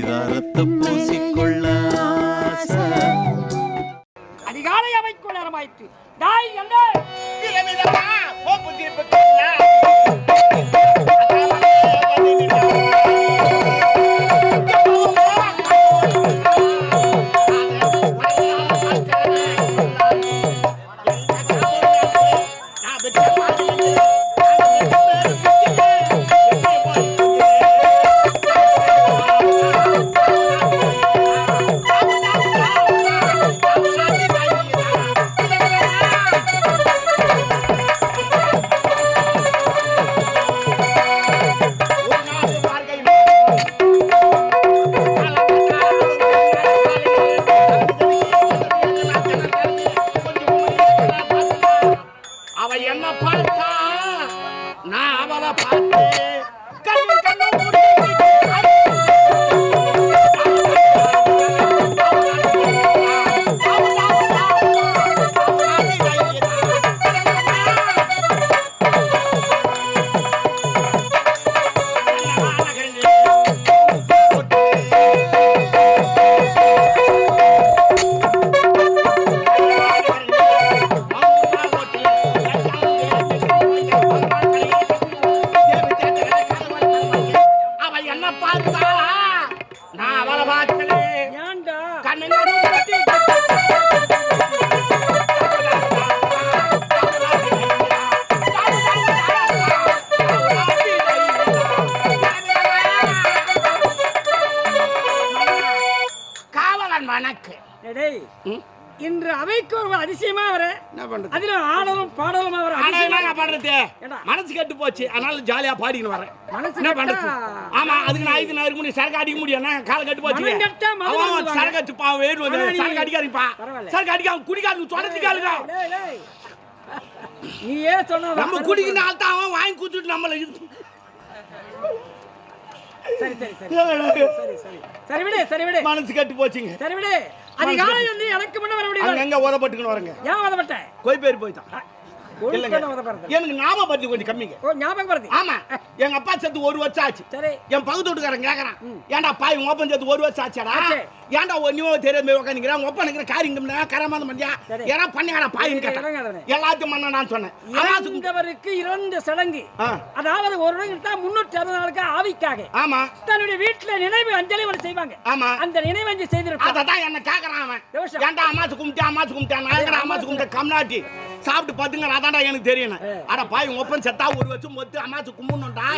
பரிதாரத்தை பூசிக்கொள்ள. அதிகாலை அவைக்குள் நேரமாயிற்று. டாய் எங்க மனசு கெட்டு போச்சு அதனால ஜாலியா பாடின்னு வரேன். என்ன? பண்றது? ஆமா அதுக்கு நான் ஐந்து நாளுக்கு முன்னாடி சரக்கு அடிக்க முடியும். கால கட்டு போச்சு? அவன். சரக்கு அடிச்சு பாவம் வேணும் வந்து நீ- சரக்கு அடிக்காதீங்கப்பா. சரக்கு அடிக்காம குடிக்காது தொடர்ச்சிக்காதுங்க டேய், டேய். நீ ஏன் சொன்ன நம்ம குடிக்கிற ஆள் தான் அவன் வாங்கி குடுத்துட்டு நம்மள இது சரி சரி சரி. சரி சரி சரி. விடு சரி விடு. மனசு கெட்டு போச்சுங்க. சரி விடு. அதிகாலை வந்து எனக்கு முன்ன வர முடியும் அங்கங்க உதப்பட்டுக்கணும் வரங்க. ஏன் வதப்பட்டேன் கோய் பேர் போய்தான் இல்லைங்க. எனக்கு ஞாபகம் பத்தி கொஞ்சம் கம்மிங்க. ஓ ஞாபகம் வருது ஆமா. எங்க அப்பா செத்து ஒரு வருஷம் ஆச்சு. சரி. என் பக்கத்து வீட்டுக்காரன் கேக்குறான். ஏன்டா பாய் உங்க அப்பன் சேர்த்து ஒரு வருஷம் ஆச்சாடா? ஆச்சு. ஏன்டா ஒன்னும் தெரியாம உட்காந்துக்கிறேன் நிக்கிற காரியம் கரமாந்த மண்டியா. ஏன்னா பண்ணியாடா பாயின்னு கேட்டான். எல்லாத்தையும் பண்ண நான் சொன்னேன். இறந்தவருக்கு இறந்த சடங்கு. அதாவது ஒரு நாள் முன்னூற்றி அறுபது நாளுக்கு ஆவிக்காக. ஆமா. தன்னுடைய வீட்டுல நினைவு அஞ்சலி ஒன்று செய்வாங்க. ஆமா. அந்த நினைவு அஞ்சலி செய்திருப்பாங்க அததான் என்ன கேக்குறான் அவன். ஏன்டா அமாசு கும்பிட்டா அமாசு கும்பிட்டா நான் அமாசு கும்பிட்ட கம்நாட்டி. சாப்பிட்டு பாத்துங்க அதான்டா எனக்கு தெரியும் அட பாய் உங்க ஒப்பன் செத்தா ஒரு வருஷம் மொத்து அமாசு கும்பிடணும்டா.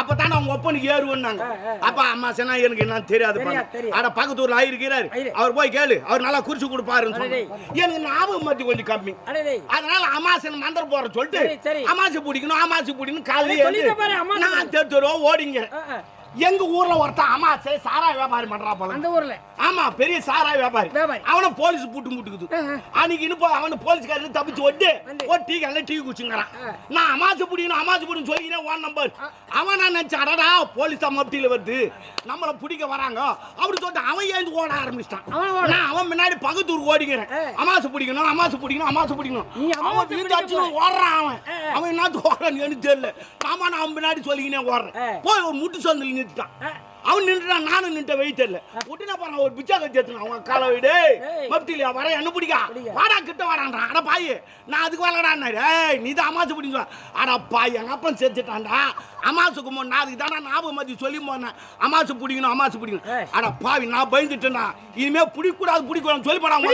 அப்பதானே உங்க ஒப்பனுக்கு ஏறுவன்னாங்க அப்ப அம்மாசனா எனக்கு என்ன தெரியாது. அட பக்கத்து ஊர்ல ஆயிருக்கிறாரு. அவர் போய் கேளு அவர் நல்லா குறிச்சு கொடுப்பாருன்னு. எனக்கு ஞாபகம் மத்தி கொஞ்சம் கம்மி. அதனால அமாசன் மந்திரம் போற சொல்லிட்டு. அமாசு பிடிக்கணும் அமாசு பிடிக்கணும் காலையில நான் தெரு தெருவா ஓடிங்க. எங்க ஊர்ல ஒருத்தன் அமாசை சாரா வியாபாரி பண்றா போல அந்த ஊர்ல ஆமா பெரிய சாரா வியாபாரி. அவனை போலீஸ் புட்டு முட்டுக்குது. அன்னைக்கு இன்னும் அவன போலீஸ்காரன் தப்பிச்சு ஒட்டு. ஒரு டீ கல்ல டீ குடிச்சுங்கிறான். நான் அமாசு பிடிக்கணும் அமாசு பிடிக்கணும் சொல்லிக்கிறேன் ஒன் நம்பர் அவன் நான் நினைச்சேன் அடடா போலீஸ் மப்டியில வருது நம்மள பிடிக்க வராங்க அப்படி சொல்லிட்டு அவன் ஏந்து ஓட ஆரம்பிச்சிட்டான். நான் அவன் முன்னாடி பக்கத்தூர் ஓடிக்கிறேன். அமாசு பிடிக்கணும் அமாசு பிடிக்கணும் அமாசு பிடிக்கணும் அவன் வீட்டு போற. ஓடுறான் அவன். அவன் என்னத்து ஓடுறான்னு எனக்கு தெரியல நாம நான் அவன் முன்னாடி சொல்லிக்கினே ஓடுறேன். போய் ஒரு முட்டு சந்தில் நிறுத்திட்டான் ஆ. அவன் நின்றுட்டான் நானும் நின்ற வெயிட் தெரியல. உடனே பாரு ஒரு பிச்சா கட்சி எடுத்துனான் அவன் கால வீடு. மப்டிலியா வர என்ன பிடிக்கா. வாடா கிட்ட வாடான்றான் அட பாய் நான் அதுக்கு வரலடான்னாரு ஏய் நீ தான் அமாசு பிடிங்க அட பாய் எங்க அப்பன் செத்துட்டான்டா அமாசுக்கு முன் நான் அதுக்கு தானே ஞாபகம் மதி சொல்லி போனேன். அமாசு பிடிக்கணும் அமாசு பிடிக்கணும். அட பாவி நான் பயந்துட்டேன்டா. இனிமே பிடிக்கூடாது பிடிக்கூடாது சொல்லி போடாங்க.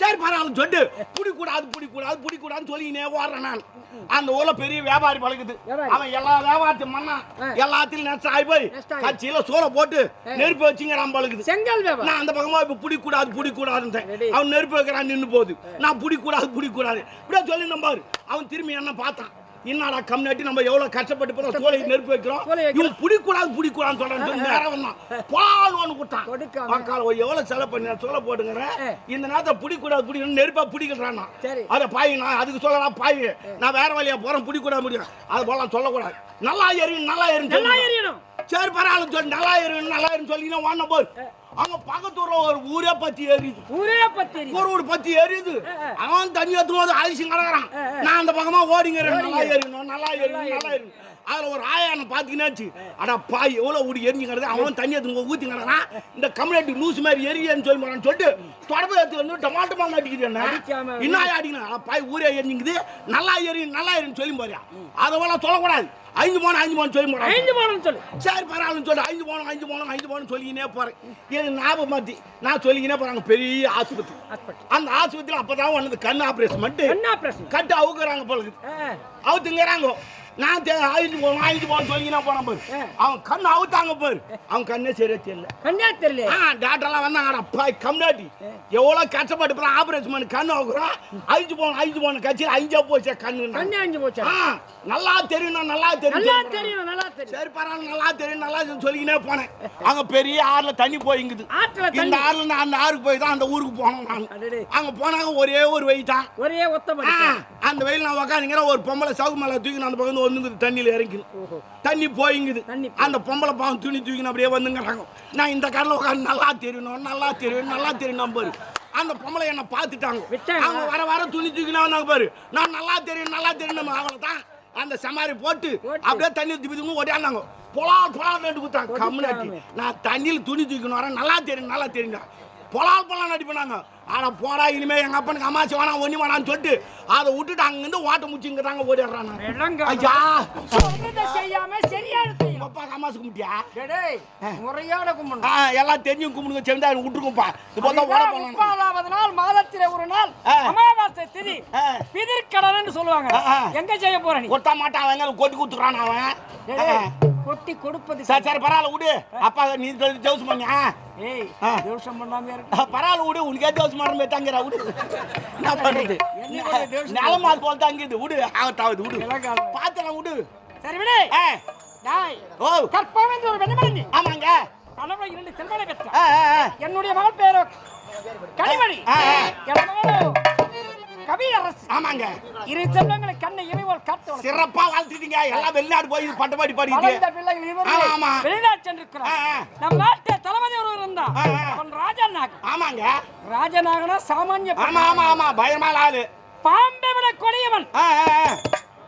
சரி பரவாயில்ல சொல்லு. பிடிக்கூடாது பிடிக்கூடாது பிடிக்கூடாதுன்னு சொல்லினே ஓடுறேன் நான். அந்த ஊர்ல பெரிய வியாபாரி பழகுது. அவன் எல்லா வியாபாரத்தையும் பண்ணான். ஆ. எல்லாத்திலும் நஷ்டம் ஆகி போய் நஷ்டம் கட்சியில சோளை போட்டு நெருப்பு வச்சுங்கிறான் பழகுது செங்கல் நான் அந்த பக்கமா இப்ப பிடிக்கூடாது பிடிக்கூடாதுன்னு. அவன் நெருப்பு வைக்கிறான் நின்னு போகுது. நான் பிடிக்கூடாது பிடிக்கூடாது. இப்படியே சொல்லி நம்பாரு அவன் திரும்பி என்ன பார்த்தான். என்னடா கம்னாட்டி நம்ம எவ்வளவு கஷ்டப்பட்டு இப்போ சோலை நெருப்பு வைக்கிறோம்? சோலை. இவன் பிடிக்கூடாது பிடிக்கூடாதுன்னு சொல்றான்னு சொல்லி நேரம் வந்தான். பால் ஒன்று கொடுத்தான். வாக்கால் எவ்வளவு செலவு பண்ணி சோலை போட்டுங்கிறேன். இந்த நேரத்தை பிடிக்கூடாது பிடிக்கணும் நெருப்பா பிடிக்கிறான். அத பாய் நான் அதுக்கு சொல்லலாம் பாய். நான் வேற வழியா போறேன் பிடிக்கூடாது முடியும் அது போல சொல்லக்கூடாது. நல்லா எரியும் நல்லா எரியும் நல்லா. எரியணும் சரி பரவாயில்ல சொல்லி. நல்லா இருக்கு நல்லா இருக்கு சொல்லிங்கன்னா வாங்க போய். அவங்க பக்கத்தூர்ல ஒரு ஊரே பத்தி எரியுது. ஊரே பத்தேரி ஒரு ஒரு பத்தி எரியுது. அவன் தண்ணி எடுத்து வந்து அரிசி கிடக்குறான். நான் அந்த பக்கமா ஓடிங்கிறேன். நல்லா ஓடிங்க. எரியணும் நல்லா எரியணும் நல்லா எரியணும் அதுல ஒரு ஆயானை பாத்தீங்கன்னாச்சு. அடா பாய் எவ்வளவு ஊடி எரிஞ்சு கிடக்கு அவன் தண்ணி எடுத்து ஊத்தி கிடக்குறான். இந்த கம்யூனிட்டி லூஸ் மாதிரி எரியன்னு சொல்லி போறான்னு சொல்லிட்டு தொடர்பு எடுத்து வந்து டொமாட்டோ மாங்க அடிக்குது என்ன? அடிக்கணும் அட பாய் ஊரே எரிஞ்சுங்குது நல்லா எரியும் நல்லா எரியும் சொல்லி போறியா அதெல்லாம் சொல்லக்கூடாது. ஐந்து போன ஐந்து போன சொல்லி போறான் ஐந்து மாதம் சொல்லு. சரி பரவாயில்லன்னு சொல்லி. ஐந்து போனோம் ஐந்து போனோம் ஐந்து போனோம் சொல்லிக்கினே போறேன். எனக்கு ஞாபகம் மாத்தி? நான் சொல்லிக்கினே போறாங்க பெரிய ஆஸ்பத்திரி. அந்த ஆஸ்பத்திரியில் அப்பதான் வந்தது கண் ஆபரேஷன் மட்டும் என்ன பிரச்சனை கட்டு அவுக்குறாங்க போல அவுத்துங்கிறாங்க. நான் ஆயிரத்து போகணும் ஆயிரத்து போகணும் சொல்லிக்கினா போனேன் பாரு. அவன் கண் அவுத்தாங்க பாரு. அவன் கண்ணே சரியா தெரியல. கண்ணா தெரியல ஆ டாக்டர்லாம் வந்தாங்க அப்பா கம்னாட்டி எவ்வளோ கஷ்டப்பட்டு இப்போ ஆபரேஷன் பண்ணி கண் அவுக்குறோம் ஐந்து போகணும் ஐந்து போகணும் கட்சியில் ஐஞ்சா போச்சே கண்ணு கண்ணு அஞ்சு போச்சா? ஆ நல்லா தெரியும் நல்லா தெரியும். நல்லா. தெரியும் நல்லா தெரியும். சரி பரவாயில்ல நல்லா தெரியும் நல்லா சொல்லிக்கினே போனேன். அங்க பெரிய ஆறுல தண்ணி போயிங்குது. இந்த ஆறுல நான் அந்த ஆறுக்கு போய் தான் அந்த ஊருக்கு போனோம் நான். அங்க போனாங்க ஒரே ஒரு வெயில் தான் ஒரே ஒத்த அந்த வெயில் நான் உக்காந்துங்கிற ஒரு பொம்பளை சவுக்கு மேல தூக்கி அந்த பக்கம் ஒண்ணுங்குது தண்ணியில இறங்கிது தண்ணி போயிங்குது. அந்த பொம்பளை பாவம் துணி தூக்கின்னு அப்படியே வந்துங்கிறாங்க. நான் இந்த காரில் உட்காந்து நல்லா தெரியணும் நல்லா தெரியும் நல்லா தெரியும் பாரு. அந்த பொம்பளை என்னை பார்த்துட்டாங்க? அவங்க வர வர துணி தூக்கினா வந்தாங்க பாரு. நான் நல்லா தெரியும் நல்லா தெரியும் அவளை தான் அந்த சமாரி போட்டு. அப்படியே தண்ணி திப்பி திப்பி ஓடியாந்தாங்க பொலா பொலால் நட்டு கொடுத்தாங்க கம்முனாட்டி. நான் தண்ணியில் துணி தூக்கின்னு வரேன் நல்லா தெரியும் நல்லா தெரியும் பொலால் பொலாம் நடி பண்ணாங்க ஆனா போடா இனிமே எங்க அப்பனுக்கு அம்மாச்சி வேணாம் ஒண்ணு வேணாம்னு சொல்லிட்டு அதை விட்டுட்டு அங்கிருந்து ஓட்ட முச்சிங்க தாங்க ஓடிடுறான் நான். விளங்க ஐயா. செய்யாம சரியான உங்க செய்யும் அப்பாவுக்கு அம்மாசுக்கு முட்டியா டேய் முறையான கும்பிடணும். ஆ, எல்லாம் தெரிஞ்சும் கும்பிடுங்க செவிந்தா விட்டுருக்கும்ப்பா இப்போ தான் ஓட முப்பாதாவது நாள் மாதத்திலே ஒரு நாள். அமாவாசை திதி. பிதிர்கடன்னு சொல்லுவாங்க. எங்க செய்ய போற நீ? கொட்ட மாட்டான் அவன் கொட்டி குத்துக்கிறான் அவன். கொட்டி கொடுப்பது சரி சரி பரவாயில்ல விடு. அப்பா நீ ஜவுஸ் பண்ணியா ஏய். தோஷம் பண்ணாம இருக்கு பரவாயில்ல விடு. உனக்கே ஜவுஸ் பண்ண தங்கிற விடு. என்ன ஜவுஸ் நிலமா போல் தங்கிது விடு ஆகத்தாவது விடு. பார்த்துலாம் விடு. சரி விடு. ஓ. ஒரு பெண்மணி ஆமாங்க. கணவன் இரண்டு செல்வனை பெற்ற. என்னுடைய மகள் பேரோ? கனிமணி. என் கவியரசு. ஆமாங்க. இரு செல்வங்களை கண்ணை இமைவோல் காத்து. சிறப்பா வாழ்த்துட்டீங்க எல்லாம் வெளிநாடு போய் பட்டபாடி படிக்கிட்டு பிள்ளைகள் இருவரும் ஆமா. வெளிநாட்டு சென்றிருக்கிறார். ஆ, ஆ. நம் நாட்டு தளபதி ஒருவர் இருந்தா ஆ, ஆ. அவன் ராஜநாகன் ஆமாங்க. ராஜநாகனா சாமானிய ஆமா ஆமா ஆமா. பயமான ஆளு. பாம்பை விட கொடியவன்.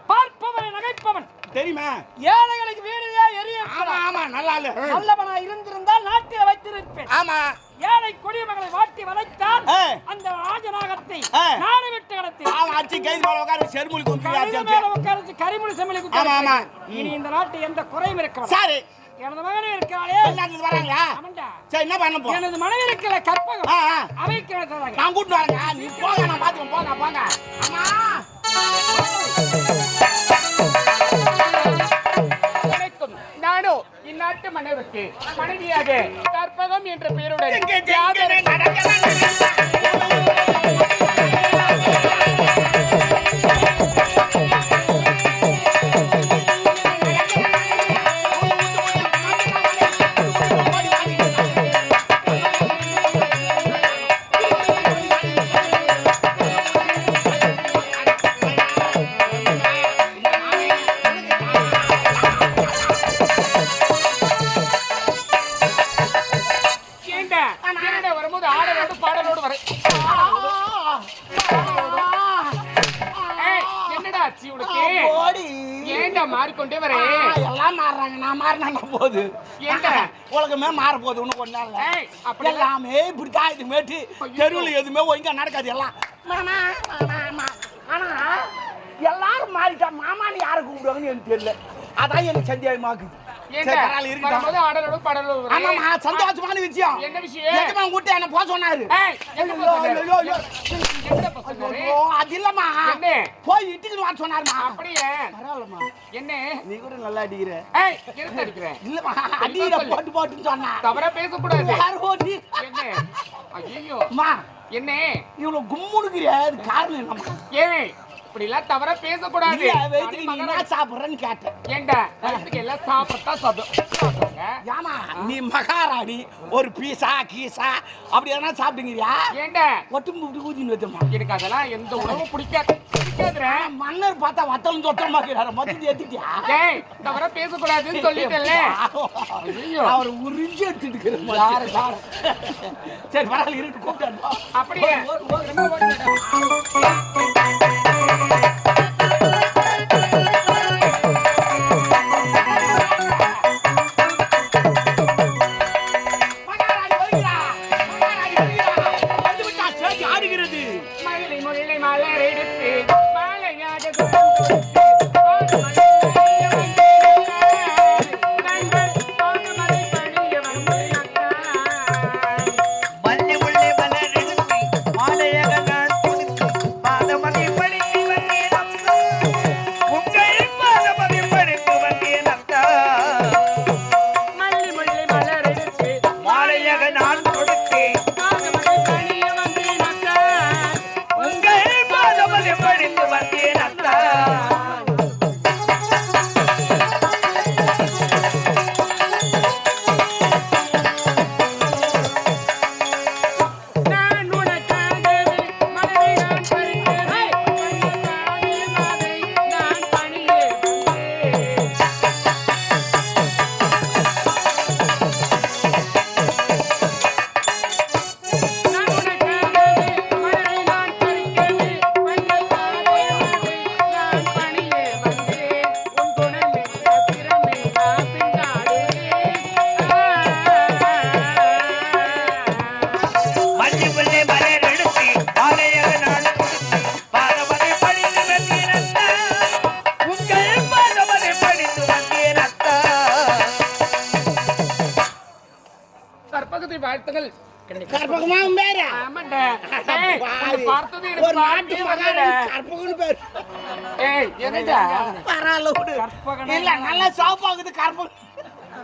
பார்ப்பவனை நகைப்பவன். தெரியுமா? ஏழைகளுக்கு வீடிலே எரிய ஆமா ஆமா நல்லா ஆளு நல்லவனா இருந்திருந்தால் நாட்டில் வைத்திருப்பேன். ஆமா. ஏழை கொடியவங்களை வாட்டி வளைத்தால். அந்த ராஜநாகத்தை. நாடு விட்டு கடத்தி அச்சு கைது மேல உட்கார செருமொழி கழுகு கும்பிட்டு மேல உட்கார்ந்து கரிமொழி செம்மொழி குத்தி ஆமா, ஆமா. இனி இந்த நாட்டு எந்த குறையும் இருக்க சரி. எனது மகனும் இருக்கிறாளே. வெளிநாட்டுல வராங்களா. சரி என்ன பண்ண போ? எனது மனைவி இருக்கிற கற்பகம். அவைக்கு நான் கூட்டு வரேங்க நீ போங்க நான் பாத்துக்கேன் போங்க போங்க. அம்மா. இந்நாட்டு மன்னருக்கு மனைவியாக கற்பகம் என்ற பெயருடன் போகுது இன்னும் கொஞ்ச ஏய், அப்படி எல்லாமே இப்படித்தான் இது மேட்டு. தெருவில் எதுவுமே ஒழுங்கா நடக்காது எல்லாம். மாமா, மாமா, மாமா. ஆனா எல்லாரும் மாறிட்டா மாமான்னு யாரை கூப்பிடுவாங்கன்னு எனக்கு தெரியல. அதான் எனக்கு சந்தேகமாக்குது சந்தோஷமான விஷயம். என்ன விஷயம்? எஜமா கூட்ட என்ன போக சொன்னாரு? அது இல்லம்மா? போய் இட்டுக்கு சொன்னாருமா அப்படியே? பரவாயில்லம்மா. என்ன? நீ கூட நல்லா அடிக்கிற. இல்லம்மா அடிக்கிற. போட்டு போட்டுன்னு சொன்னா. தவறா பேசக்கூடாது. யார் என்ன? ஐயோ என்ன? இவ்வளவு கும்முடுக்கிறிய அது காரணம் என்னம்மா? ஏய் இப்படி எல்லாம் தவறா பேசக்கூடாது. இல்ல வயிற்றுக்கு நீ என்ன சாப்பிடுறேன்னு கேட்டேன் ஏண்டா எல்லாம் சாப்பிட்டா சாப்பிடுங்க ஏமா நீ மகாராணி ஒரு பீஸா கீசா அப்படி எதனா சாப்பிடுங்கிறியா ஏண்டா? ஒட்டும் இப்படி ஊதின்னு வச்சம்மா. எனக்கு அதெல்லாம் எந்த உணவும் பிடிக்காது. மன்னர் பார்த்தா வத்தலும் சொத்தம் பார்க்கிறாரு மொத்தத்தை ஏத்திட்டியா ஏய் தவறா பேசக்கூடாதுன்னு சொல்லிட்டேன்ல. ஐயோ. அவர் உறிஞ்சி எடுத்துட்டு யாரு யாரு? சரி பரவாயில்ல இருக்கு கூப்பிட்டு அப்படியே? என்னடா? பரவாயில்ல விடு இல்ல நல்லா சாப்பாக்குது கற்பகம்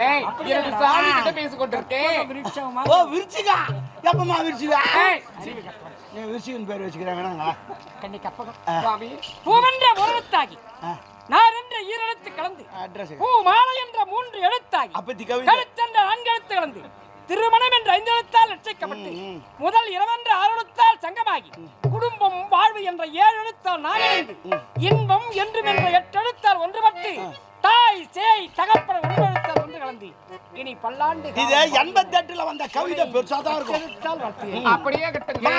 ஏய் எனக்கு சாமி கிட்ட பேசி கொண்டிருக்கேன் விருட்சமா ஓ விரிச்சிகா. எப்பமா விரிச்சிகா? ஏய். நீ விரிச்சிகன் பேர் வச்சுக்கிறேன் வேணாங்களா? கண்ணி கப்பகம். சுவாமி பூவென்ற உருவத்தாகி நார் என்ற ஈரெழுத்து கலந்து பூ மாலை என்ற மூன்று எழுத்தாகி கழுத்தென்ற நான்கு எழுத்து கலந்து திருமணம் என்ற ஐந்து எழுத்தால் ரட்சிக்கப்பட்டு முதல் இரவென்ற ஆறு எழுத்தால் சங்கமாகி குடும்பம் வாழ்வு என்ற ஏழு எழுத்தால் நான்கு இன்பம் என்றும் என்ற எட்டு எழுத்தால் ஒன்றுபட்டு தாய் சேய் தகப்பன ஒன்று எழுத்தால் ஒன்று கலந்து. இனி பல்லாண்டு இது எண்பத்தி எட்டுல வந்த கவிதை பெருசா தான் இருக்கும் அப்படியே கட்டுங்க.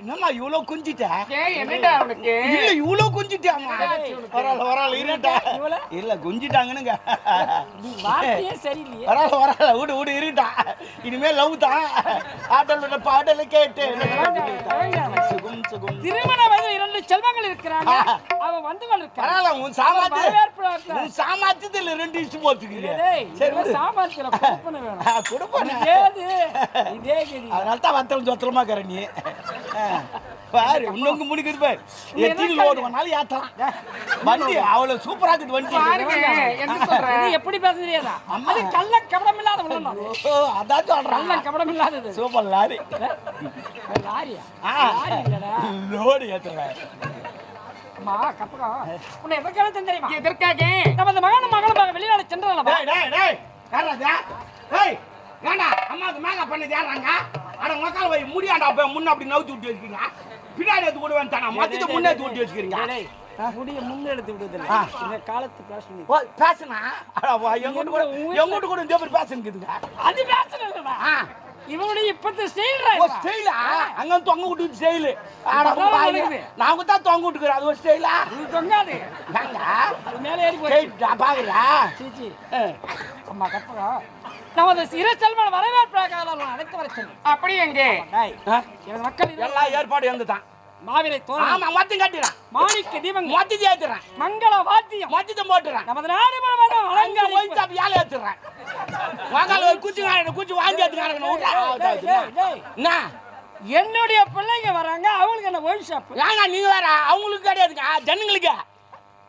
என்னம்மா இவ்வளவு குஞ்சிட்ட? என்னடா உனக்கு? இல்ல இவ்வளவு குஞ்சிட்டாமா பரவாயில்ல பரவாயில்ல இருட்டா? இல்ல குஞ்சிட்டாங்கன்னுங்க பரவாயில்ல பரவாயில்ல விடு விடு இருட்டா இனிமே லவ் தான். ஆட்டலோட பாடலை கேட்டு சுகும் சுகும். திருமண வயதில் இரண்டு செல்வங்கள் இருக்கிறாங்க. அவன் வந்து பரவாயில்ல உன் சாமாத்து. உன் சாமாத்தியத்துல ரெண்டு இஷ்டம் போத்துக்கிறீங்க டேய், சரி சாமர்த்தியில கொடுப்பன வேணும். கொடுப்பேன். அதனால தான் வத்தலும் சொத்தலமா ஆ, பாரு இன்னொங்க முடிக்குது பாரு. எத்தனை லோடு வேணாலும் ஏத்தலாம் வண்டி அவ்வளவு சூப்பரா இருக்குது வண்டி. பாருங்க என்ன சொல்ற? இது எப்படி பேச தெரியாதா அது கள்ள கபடம் இல்லாத அது. அதான் கள்ள சொல்றேன் கபடம் இல்லாதது. Super lorry. லாரியா? லாரி இல்லடா. லோடு ஏத்துறேன் அம்மா கப்பகம் உன்னை எதற்காக தெரியுமா? எதற்காக? நமது மகனும் மகளும் வெளிநாடு சென்றல்லவா டேய் டேய் டேய். டேய் ஏண்டா அம்மாவுக்கு மேங்க பண்ணது யாராங்க அட மக்கள் போய் முடியாண்டா போய் முன்ன அப்படி நவுத்தி விட்டு வச்சுக்கீங்க பின்னாடி எடுத்து கூட வேண்டாம் மொத்தத்தை முன்னே எடுத்து விட்டு வச்சுக்கிறீங்க. டேய், முடிய முன்னெடுத்து விடுதலை ஆ. இந்த காலத்து பேசணும் ஓ பேசுனா? அட எங்கூட்டு கூட எங்கூட்டு கூட இந்த மாதிரி பேசுனுக்குதுங்க அது பேசணும் இல்லடா இவனுடைய இப்பத்து ஓ ஸ்டைல் அங்க தொங்க விட்டு ஸ்டைலு அட. இருக்குது. நான் தான் தொங்க விட்டுக்கிறேன். அது ஒரு ஸ்டைலா இது தொங்காது. ஏங்க? அது மேலே ஏறி போச்சு. ஸ்டைல் பாக்குறா சீச்சி. அம்மா கற்பகம் நமது இரு செல்வன் வரவேற்பாக அழைத்து வர சொல்லு அப்படி எங்கே? மக்கள் எல்லா ஏற்பாடு எங்க தான் மாவிலை தோரணம் ஆமா மொத்தம் கட்டிடுறேன். மாணிக்க தீபங்கள். மொத்தத்தை ஏத்துறேன். மங்கள வாத்தியம். மொத்தத்தை போட்டுறேன். நமது நாடு அங்க அலங்கரிப்பு. போய் தப்பி ஏழை ஏத்துறேன். வாங்கால ஒரு குச்சி வாங்க வாங்கி. என்ன? என்னுடைய பிள்ளைங்க வராங்க அவங்களுக்கு என்ன ஒயின் ஷாப் ஏங்க நீங்க வேற? அவங்களுக்கு கிடையாதுங்க. ஜனங்களுக்கு.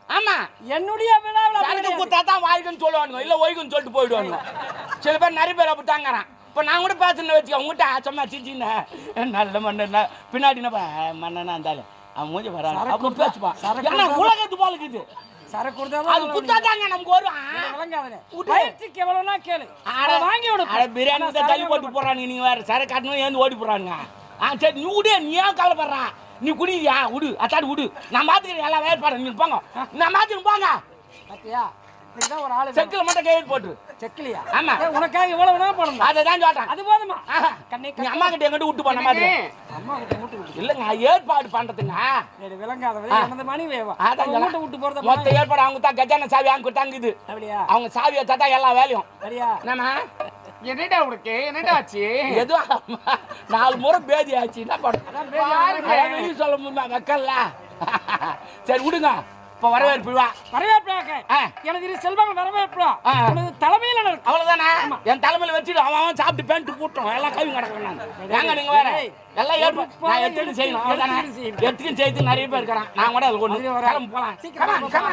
ஆமா. என்னுடைய விழாவில். குத்தா தான் வாய்க்குன்னு சொல்லுவானுங்க. இல்ல ஒய்க்குன்னு சொல்லிட்டு போயிடுவானுங்க. சில பேர் நிறைய பேர் அப்படி தாங்கிறான் இப்போ நான் கூட பேசுன்னு வச்சுக்க உங்ககிட்ட சும்மா சிச்சின்னு நல்ல மண்ணா பின்னாடி என்ன மண்ணனா இருந்தாலும் அவன் மூஞ்சி வரான் குத்தா- பேசுவான் ஏன்னா குத்தா- உலகத்து போல இருக்குது. சரக்கு கொடுத்தா அது குத்தா தாங்க நமக்கு வரும். விளங்காதே. பயிற்சிக்கு எவ்வளவுனா கேளு. அட அதை வாங்கி விடு. அட பிரியாணி தள்ளி போட்டு போறானுங்க. நீங்க வேற சரக்கு காட்டணும் ஏந்து ஓடி போறானுங்க. ஆ சரி நீ விடு நீ ஏன் கவலைப்படுறா? நீ குடிக்கிறியா? விடு அத்தாடி விடு நான் மாத்துக்கிறேன். எல்லாம் வேறுபாடு நீங்க போங்க. நான் மாத்தின்னு போங்க. ஒரு ஆளு. செக்கில் மட்டும் கையெழுத்து போட்டு. செக்கிலியா? ஆமா. உனக்காக இவ்வளவு நேரம் போடணும். அதை தான் சொல்றேன். அது போதுமா. கண்ணை நீ அம்மா கிட்ட எங்கிட்ட விட்டு போன மாதிரி. அம்மா கிட்ட விட்டு இல்லைங்க ஏற்பாடு பண்றதுங்க சரி விளங்காதவரை ஆ. எனது மனைவி அதான் அவன் மூட்டை விட்டு போறத மொத்த ஏற்பாடு அவங்க தான் கஜான சாவி அவங்க கொடுத்தாங்குது. அப்படியா? அவங்க சாவி வச்சா தான் எல்லா வேலையும். சரியா என்னம்மா? என்னடா உனக்கு? என்னடா ஆச்சு? எதுவும் நாலு முறை பேதி ஆச்சு என்ன. வெளியே சொல்ல முடியுமா வைக்கல சரி விடுங்க. இப்போ வரவேற்பு வா வரவேற்பாக ஆ. எனது இரு செல்வங்கள் வரவேற்பா. உனது தலைமையில் நடக்கும் அவ்வளவுதானே? என் தலைமையில வச்சுட்டு அவன் அவன் சாப்பிட்டு பேண்ட் போட்டோம் எல்லாம் கவி கிடக்குறேன் நான். ஏங்க நீங்க வேற? எல்லாம் ஏற்பாடு நான் எடுத்துட்டு செய்யணும். செய்யணும். எடுத்துக்கும் செய்து நிறைய பேர் இருக்கிறான் நான் கூட அதுல கிளம்பு போலாம். சீக்கிரம் Come